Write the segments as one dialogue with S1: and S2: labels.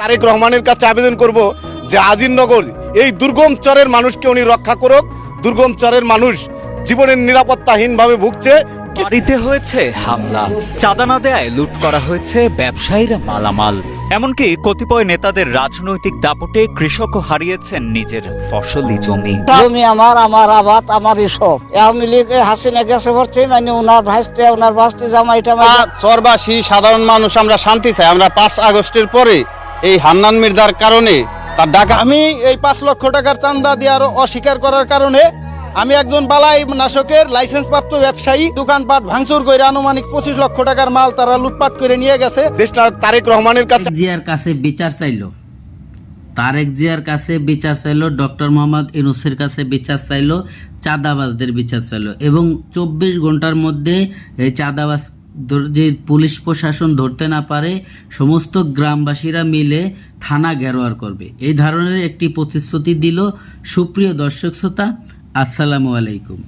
S1: তারেক রহমানের কাছে আবেদন করব যে আজিমনগর এই দুর্গম চরের মানুষকে উনি রক্ষা করুক। দুর্গম চরের মানুষ জীবনের নিরাপত্তাহীনভাবে ভুগছে।
S2: বাড়িতে হয়েছে হামলা। চাঁদা না দেয় লুট করা হয়েছে ব্যবসায়ীরা মালামাল। এমনকি কতিপয় নেতাদের রাজনৈতিক দাপটে কৃষকও হারিয়েছেন নিজের ফসলি জমি।
S3: জমি আমার আমার আবাদ আমারই সব। আওয়ামী লীগ হাসিনা গেছে ভরছে মানে ওনার ভাইস্তে ওনার ভাইস্তে জামাইটা মানে
S4: চরবাসী সাধারণ মানুষ আমরা শান্তি চাই। আমরা পাঁচ আগস্টের পরে এই হান্নান মির্জার কারণে তার ডাকা আমি এই পাঁচ লক্ষ টাকার চান্দা দেওয়ার অস্বীকার করার কারণে আমি একজন বালাই নাশকের লাইসেন্স প্রাপ্ত ব্যবসায়ী দোকানপাট ভাঙচুর করে আনুমানিক পঁচিশ লক্ষ টাকার মাল তারা লুটপাট করে নিয়ে গেছে।
S1: দেশটা তারেক রহমানের কাছে
S5: জিয়ার কাছে বিচার চাইলো। তারেক জিয়ার কাছে বিচার চাইল ডক্টর মোহাম্মদ ইনুসের কাছে বিচার চাইলো চাঁদাবাজদের বিচার চাইল এবং চব্বিশ ঘণ্টার মধ্যে এই চাঁদাবাজ যে পুলিশ প্রশাসন ধরতে না পারে, সমস্ত গ্রামবাসীরা মিলে থানা ঘেরোয়ার করবে। এই ধরনের একটি প্রতিশ্রুতি দিল সুপ্রিয় দর্শক শ্রোতা, আসসালামু আলাইকুম।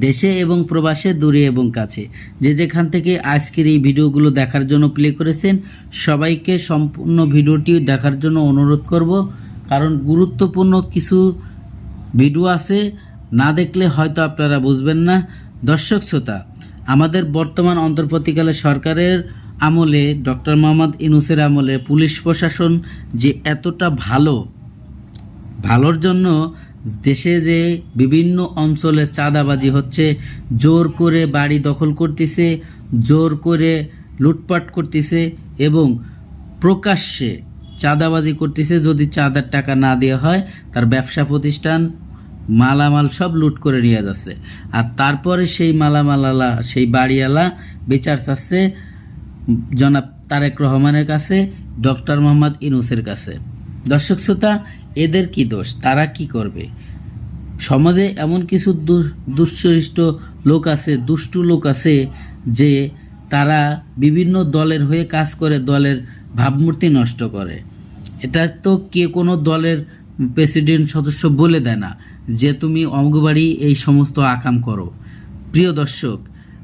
S5: দেশে এবং প্রবাসে, দূরে এবং কাছে। যে যেখান থেকে আজকের এই ভিডিওগুলো দেখার জন্য প্লে করেছেন, সবাইকে সম্পূর্ণ ভিডিওটি দেখার জন্য অনুরোধ করব। কারণ গুরুত্বপূর্ণ কিছু ভিডিও আছে, না দেখলে হয়তো আপনারা বুঝবেন না। দর্শক শ্রোতা আমাদের বর্তমান অন্তর্বর্তীকালে সরকারের আমলে ডক্টর মোহাম্মদ ইনুসের আমলে পুলিশ প্রশাসন যে এতটা ভালো, ভালোর জন্য দেশে যে বিভিন্ন অঞ্চলে চাঁদাবাজি হচ্ছে, জোর করে বাড়ি দখল করতেছে, জোর করে লুটপাট করতেছে এবং প্রকাশ্যে চাঁদাবাজি করতেছে যদি চাঁদার টাকা না দেওয়া হয়, তার ব্যবসা প্রতিষ্ঠান মালামাল সব লুট করে নিয়ে যাচ্ছে। আর তারপরে সেই মালামালালা, সেই বাড়িওয়ালা বিচার চাচ্ছে জনাব তারেক রহমানের কাছে, ডক্টর মোহাম্মদ ইনুসের কাছে। দর্শক শ্রোতা, এদের কি দোষ? তারা কি করবে? সমাজে এমন কিছু দুশ্চরিষ্ট লোক আছে, দুষ্টু লোক আছে, যে তারা বিভিন্ন দলের হয়ে কাজ করে, দলের ভাবমূর্তি নষ্ট করে। এটা তো কে কোনো দলের প্রেসিডেন্ট সদস্য বলে দেয় না যে তুমি অঙ্গবাড়ি এই সমস্ত আকাম করো। প্রিয় দর্শক,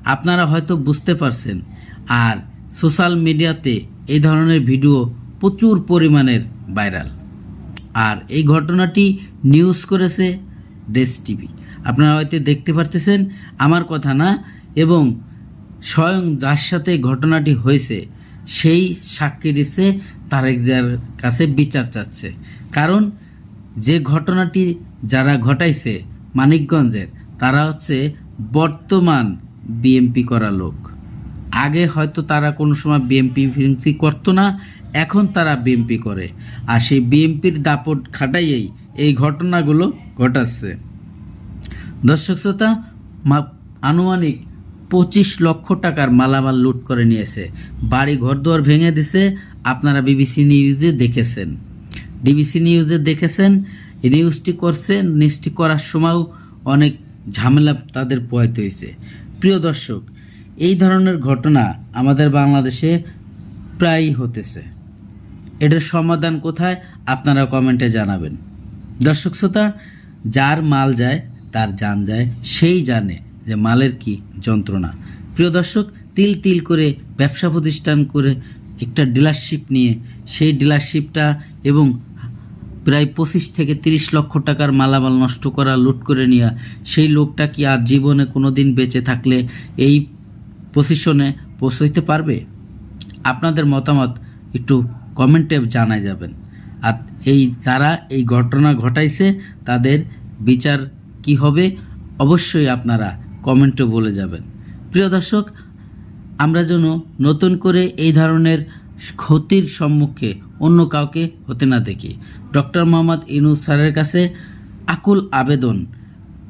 S5: আপনারা হয়তো বুঝতে পারছেন, আর সোশ্যাল মিডিয়াতে এই ধরনের ভিডিও প্রচুর পরিমাণের ভাইরাল। আর এই ঘটনাটি নিউজ করেছে ডেস টিভি। আপনারা হয়তো দেখতে পারতেছেন, আমার কথা না, এবং স্বয়ং যার সাথে ঘটনাটি হয়েছে, সেই সাক্ষী দিচ্ছে তারেক কাছে বিচার চাচ্ছে। কারণ যে ঘটনাটি যারা ঘটাইছে মানিকগঞ্জের, তারা হচ্ছে বর্তমান বিএমপি করা লোক। আগে হয়তো তারা কোনো সময় বিএমপি ফিএমপি করতো না, এখন তারা বিএমপি করে। আর সেই বিএমপির দাপট খাটাইয়েই এই ঘটনাগুলো ঘটাচ্ছে। দর্শক শ্রোতা আনুমানিক পঁচিশ লক্ষ টাকার মালামাল লুট করে নিয়েছে। বাড়ি ঘরদুয়ার ভেঙে দিছে, আপনারা বিবিসি নিউজে দেখেছেন। ডিবিসি নিউজে দেখেছেন নিউজটি করছে নিউজটি করার সময়ও অনেক ঝামেলা তাদের পোয়াইতে হয়েছে প্রিয় দর্শক, এই ধরনের ঘটনা আমাদের বাংলাদেশে প্রায়ই হতেছে। এটার সমাধান কোথায় আপনারা কমেন্টে জানাবেন। দর্শক শ্রোতা, যার মাল যায়, তার জান যায়, সেই জানে যে মালের কি যন্ত্রণা। প্রিয় দর্শক, তিল তিল করে ব্যবসা প্রতিষ্ঠান করে একটা ডিলারশিপ নিয়ে, সেই ডিলারশিপটা এবং প্রায় পঁচিশ থেকে তিরিশ লক্ষ টাকার মালামাল নষ্ট করা, লুট করে নেওয়া, সেই লোকটা কি আর জীবনে কোনো দিন বেঁচে থাকলে এই পজিশনে পৌঁছইতে পারবে? আপনাদের মতামত একটু কমেন্টে জানা যাবেন। আর এই যারা এই ঘটনা ঘটাইছে, তাদের বিচার কি হবে অবশ্যই আপনারা কমেন্টে বলে যাবেন। প্রিয় দর্শক, আমরা যেন নতুন করে এই ধরনের ক্ষতির সম্মুখে অন্য কাউকে হতে না দেখি। ডক্টর মোহাম্মদ ইনুস স্যারের কাছে আকুল আবেদন।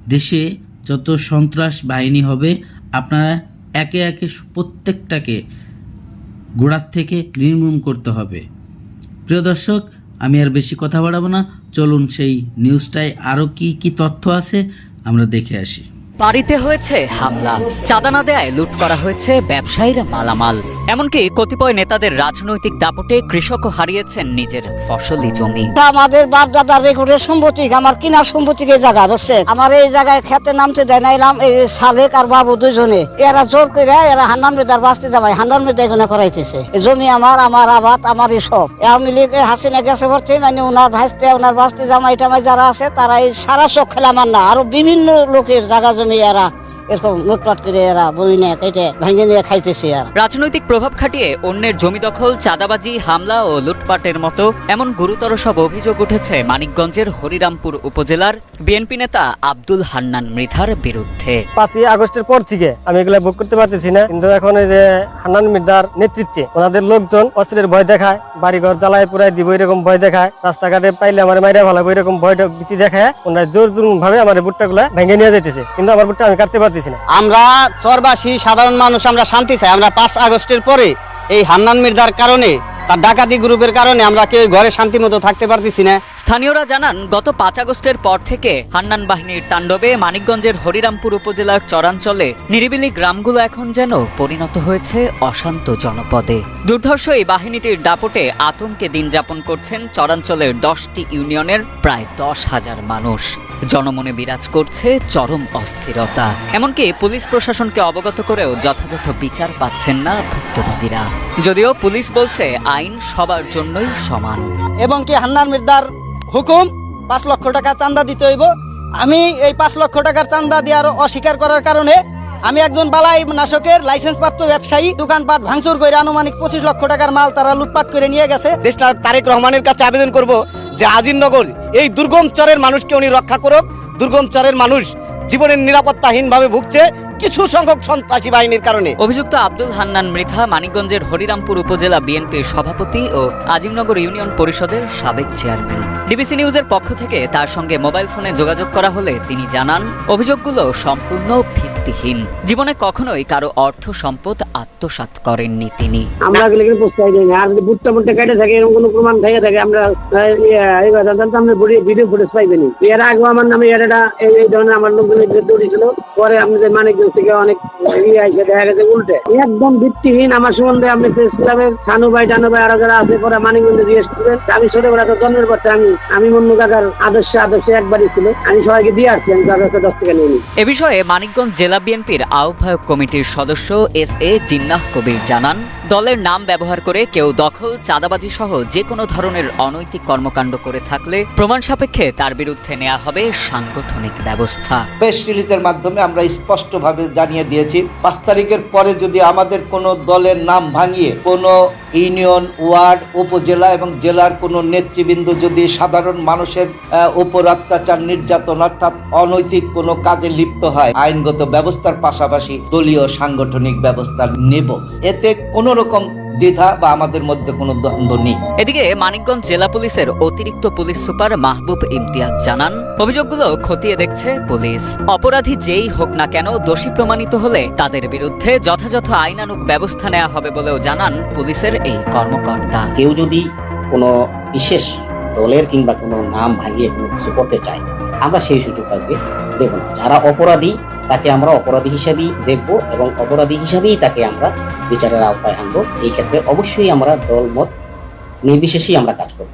S5: দেশে যত সন্ত্রাস বাহিনী হবে, আপনারা একে একে প্রত্যেকটাকে গোড়ার থেকে নির্মূল করতে হবে। প্রিয় দর্শক, আমি আর বেশি কথা বাড়াবো না। চলুন সেই নিউজটায় আরও কি কি তথ্য আছে আমরা দেখে আসি।
S2: বাড়িতে হয়েছে হামলা। চাঁদা না দেয় লুট করা হয়েছে ব্যবসায়ীরা মালামাল। এমনকি কতিপয় নেতাদের রাজনৈতিক দাপটে কৃষকও হারিয়েছেন নিজের ফসলি জমি।
S3: আমাদের বাপ দাদার রেকর্ডের সম্পত্তি, আমার কিনা সম্পত্তি এই জায়গা, বুঝছেন? আমার এই জায়গায় খেতে নামতে দেয় নাইলাম এই সালেক আর বাবু দুজনে এরা জোর করে এরা হান্নান মেদার বাঁচতে যাবাই হান্নান মেদা এখানে করাইতেছে। জমি আমার আমার আবাদ আমারই সব। আওয়ামী লীগ হাসিনা গেছে ভরছে মানে ওনার ভাইস্তে ওনার বাঁচতে জামাই টামাই যারা আছে, তারা এই সারা চোখ খেলা আমার না। আরও বিভিন্ন লোকের জায়গা জমি এরা এরকম লুটপাট করে এরা বই নিয়ে কেটে ভেঙে নিয়ে খাইতেছে আর
S2: রাজনৈতিক প্রভাব খাটিয়ে অন্যের জমি দখল চাঁদাবাজি হামলা ও লুটপাটের মতো এমন গুরুতর সব অভিযোগ উঠেছে মানিকগঞ্জের হরিরামপুর উপজেলার বিএনপি নেতা আব্দুল হান্নান মৃধার বিরুদ্ধে।
S6: পাঁচই আগস্টের পর থেকে আমি এগুলা ভোগ করতে পারতেছি না। কিন্তু এখন এই যে হান্নান মির্জার নেতৃত্বে ওনাদের লোকজন অস্ত্রের ভয় দেখায় বাড়িঘর জ্বালায় পুরাই দিব এরকম ভয় দেখায় রাস্তাঘাটে পাইলে আমার মাইরা ভালো এরকম ভয়টা ভীতি দেখায় ওনারা জোর জোর ভাবে আমার ভুট্টা গুলা ভেঙে নিয়ে যাইতেছে। কিন্তু আমার ভুট্টা আমি কাটতে পারতেছি না
S4: আমরা চরবাসী সাধারণ মানুষ আমরা শান্তি চাই। আমরা পাঁচ আগস্টের পরে এই হান্নান মির্জার কারণে তার ডাকাতি গ্রুপের কারণে আমরা কেউ ঘরে শান্তি মতো থাকতে পারতেছি না।
S2: স্থানীয়রা জানান গত পাঁচ আগস্টের পর থেকে হান্নান বাহিনীর তাণ্ডবে মানিকগঞ্জের হরিরামপুর উপজেলার চরাঞ্চলে নিরিবিলি গ্রামগুলো এখন যেন পরিণত হয়েছে অশান্ত জনপদে। দুর্ধর্ষ এই বাহিনীটির দাপটে আতঙ্কে দিন যাপন করছেন চরাঞ্চলের দশটি ইউনিয়নের প্রায় দশ হাজার মানুষ। জনমনে বিরাজ করছে চরম অস্থিরতা। এমনকি পুলিশ প্রশাসনকে অবগত করেও যথাযথ বিচার পাচ্ছেন না ভুক্তভোগীরা। যদিও পুলিশ বলছে আইন সবার জন্যই সমান।
S4: এবং কি হান্নান মির্দার হুকুম পাঁচ লক্ষ টাকা চান্দা দিতে হইব? আমি এই পাঁচ লক্ষ টাকার চান্দা দেওয়ার অস্বীকার করার কারণে আমি একজন বালাই নাশকের লাইসেন্স প্রাপ্ত ব্যবসায়ী দোকানপাট ভাঙচুর করে আনুমানিক পঁচিশ লক্ষ টাকার মাল তারা লুটপাট করে নিয়ে গেছে।
S1: দেশনায়ক তারেক রহমানের কাছে আবেদন করব। যে আজিমনগর, এই দুর্গম চরের মানুষকে উনি রক্ষা করুক, দুর্গম চরের মানুষ জীবনের নিরাপত্তাহীনভাবে ভুগছে কিছু সংখ্যক সন্ত্রাসী বাহিনীর কারণে।
S2: অভিযুক্ত আব্দুল হান্নান মৃধা মানিকগঞ্জের হরিরামপুর উপজেলা বিএনপির সভাপতি ও আজিমনগর ইউনিয়ন পরিষদের সাবেক চেয়ারম্যান। ডিবিসি নিউজের পক্ষ থেকে তার সঙ্গে মোবাইল ফোনে যোগাযোগ করা হলে তিনি জানান, অভিযোগগুলো সম্পূর্ণ ভিত্তিহীন জীবনে কখনোই কারও অর্থ সম্পদ আত্মসাৎ করেননি তিনি।
S7: আমরা গেলে কিন্তু দিই না। আর যদি বুটটা মুটটা কেটে থাকে এরকম কোনো প্রমাণ থেকে থাকে। আমরা ইয়ে, এই কথা জানতাম আমরা ভিডিও ফুটেজ পাইবেনি। এর আগে আমার নামে এর একটা এই ধরনের আমার পরে আপনাদের মানিকগঞ্জ থেকে অনেক ইয়ে আসে দেখা গেছে উল্টে। একদম ভিত্তিহীন আমার সম্বন্ধে আপনি প্রেস ক্লাবের ছানু ভাই টানু ভাই আরও যারা আছে পরে মানিকগঞ্জে জিজ্ঞেস করবেন আমি ছোটবেলা তো জন্মের পর আমি আমি মন্নু কাকার আদর্শে আদর্শে একবারই ছিল। আমি সবাইকে দিয়ে আসছি আমি তার কাছে দশ টাকা নিয়ে
S2: এ বিষয়ে মানিকগঞ্জ জেলা বিএনপির আহ্বায়ক কমিটির সদস্য এস এ জিন্নাহ কবির জানান, দলের নাম ব্যবহার করে কেউ দখল, চাঁদাবাজি সহ যে কোনো ধরনের অনৈতিক কর্মকাণ্ড করে থাকলে প্রমাণ সাপেক্ষে তার বিরুদ্ধে নেওয়া হবে সাংগঠনিক ব্যবস্থা।
S8: প্রেস রিলিজের মাধ্যমে আমরা স্পষ্টভাবে জানিয়ে দিয়েছি, পাঁচ তারিখের পরে যদি আমাদের কোনো দলের নাম ভাঙিয়ে কোনো ইউনিয়ন, ওয়ার্ড, উপজেলা এবং জেলার কোনো নেতৃবৃন্দ যদি সাধারণ মানুষের উপর অত্যাচার, নির্যাতন অর্থাৎ অনৈতিক কোনো কাজে লিপ্ত হয়, আইনগত ব্যবস্থার পাশাপাশি দলীয় সাংগঠনিক ব্যবস্থা নেব। এতে কোনো রকম দ্বিধা বা আমাদের মধ্যে কোনো দ্বন্দ্ব নেই।
S2: এদিকে মানিকগঞ্জ জেলা পুলিশের অতিরিক্ত পুলিশ সুপার মাহবুব ইমতিয়াজ জানান অভিযোগগুলো খতিয়ে দেখছে পুলিশ। অপরাধী যেই হোক না কেন দোষী প্রমাণিত হলে তাদের বিরুদ্ধে যথাযথ আইনানুগ ব্যবস্থা নেওয়া হবে বলেও জানান পুলিশের এই কর্মকর্তা।
S9: কেউ যদি কোনো বিশেষ দলের কিংবা কোনো নাম ভাঙিয়ে কোনো কিছু করতে চায় আমরা সেই সুযোগ তাকে দেব না। যারা অপরাধী, তাকে আমরা অপরাধী হিসাবেই দেখব এবং অপরাধী হিসাবেই তাকে আমরা বিচারের আওতায় আনব। এই ক্ষেত্রে অবশ্যই আমরা দলমত নির্বিশেষেই আমরা কাজ করব।